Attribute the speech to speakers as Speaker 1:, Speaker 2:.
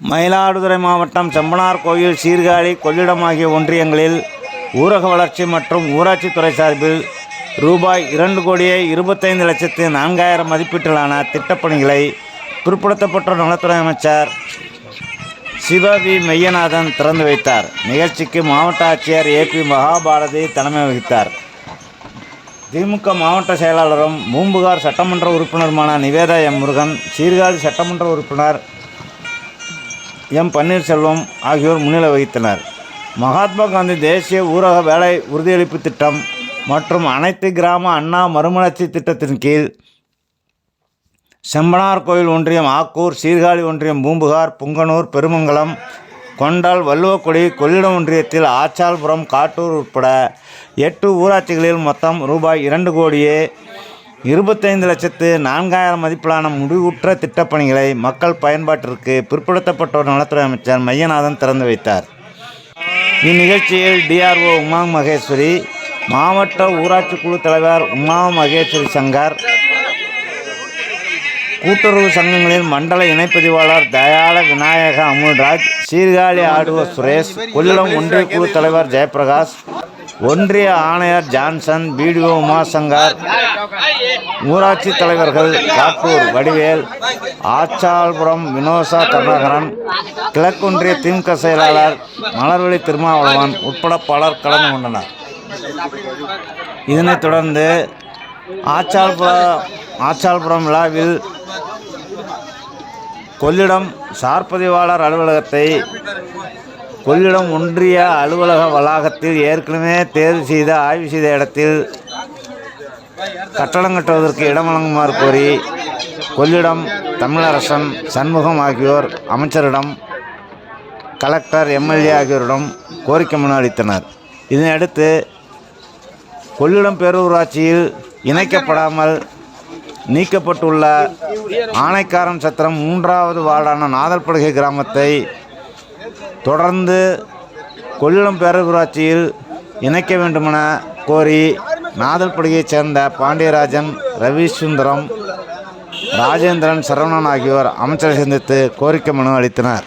Speaker 1: மயிலாடுதுறை மாவட்டம் செம்பனார் கோயில் சீர்காழி கொள்ளிடம் ஆகிய ஒன்றியங்களில் ஊரக வளர்ச்சி மற்றும் ஊராட்சித்துறை சார்பில் ரூபாய் இரண்டு கோடியே இருபத்தைந்து லட்சத்து நான்காயிரம் மதிப்பீட்டிலான திட்டப்பணிகளை பிற்படுத்தப்பட்ட நலத்துறை அமைச்சர் சிவ வி மெய்யநாதன் திறந்து வைத்தார். நிகழ்ச்சிக்கு மாவட்ட ஆட்சியர் ஏ பி மகாபாரதி தலைமை வகித்தார். திமுக மாவட்ட செயலாளரும் பூம்புகார் சட்டமன்ற உறுப்பினருமான நிவேதா எம் முருகன் சீர்காழி சட்டமன்ற உறுப்பினர் எம் பன்னீர்செல்வம் ஆகியோர் முன்னிலை வகித்தனர். மகாத்மா காந்தி தேசிய ஊரக வேலை உறுதியளிப்பு திட்டம் மற்றும் அனைத்து கிராம அண்ணா மறுமலர்ச்சி திட்டத்தின் கீழ் செம்பனார் கோயில் ஒன்றியம் ஆக்கூர் சீர்காழி ஒன்றியம் பூம்புகார் புங்கனூர் பெருமங்கலம் கொண்டால் வள்ளுவக்குடி கொள்ளிடம் ஒன்றியத்தில் ஆச்சால்புரம் காட்டூர் உட்பட எட்டு ஊராட்சிகளில் மொத்தம் ரூபாய் இரண்டு கோடியே இருபத்தைந்து லட்சத்து நான்காயிரம் மதிப்பிலான முடிவுற்ற திட்டப்பணிகளை மக்கள் பயன்பாட்டிற்கு பிற்படுத்தப்பட்டோர் நலத்துறை அமைச்சர் மையநாதன் திறந்து வைத்தார். இந்நிகழ்ச்சியில் டிஆர்ஓ உமா மகேஸ்வரி மாவட்ட ஊராட்சி குழு தலைவர் உமா மகேஸ்வரி சங்கர் கூட்டுறவு சங்கங்களின் மண்டல இணைப்பதிவாளர் தயால விநாயக அமுல்ராஜ் சீர்காழி ஆடுவர் சுரேஷ் கொள்ளிடம் ஒன்றிய குழு தலைவர் ஜெயபிரகாஷ் ஒன்றிய ஆணையர் ஜான்சன் பிடிஓ உமாசங்கர் ஊராட்சி தலைவர்கள் காட்டூர் வடிவேல் ஆச்சால்புரம் வினோசா கருணாகரன் கிழக்கொன்றிய திமுக செயலாளர் மலர்வழி திருமாவளவன் உட்பட பலர் கலந்து கொண்டனர். இதனைத் தொடர்ந்து ஆச்சால்புரம் ஆச்சால்புரம் விழாவில் கொள்ளிடம் சார்பதிவாளர் அலுவலகத்தை கொள்ளிடம் ஒன்றிய அலுவலக வளாகத்தில் ஏற்கனவே தேர்வு செய்த ஆய்வு செய்த இடத்தில் கட்டடம் கட்டுவதற்கு இடம் வழங்குமாறு கோரி கொள்ளிடம் தமிழரசன் சண்முகம் ஆகியோர் அமைச்சரிடம் கலெக்டர் எம்எல்ஏ ஆகியோரிடம் கோரிக்கை மனு அளித்தனர். இதனையடுத்து கொள்ளிடம் பேரூராட்சியில் இணைக்கப்படாமல் நீக்கப்பட்டுள்ள ஆணைக்காரன் சத்திரம் மூன்றாவது வார்டான நாதல்படுகை கிராமத்தை தொடர்ந்து கொள்ளிடம் பேரூராட்சியில் இணைக்க வேண்டுமென கோரி நாதல்படியைச் சேர்ந்த பாண்டியராஜன் ரவிசுந்தரம் ராஜேந்திரன் சரவணன் ஆகியோர் அமைச்சரை சந்தித்து கோரிக்கை மனு அளித்தனர்.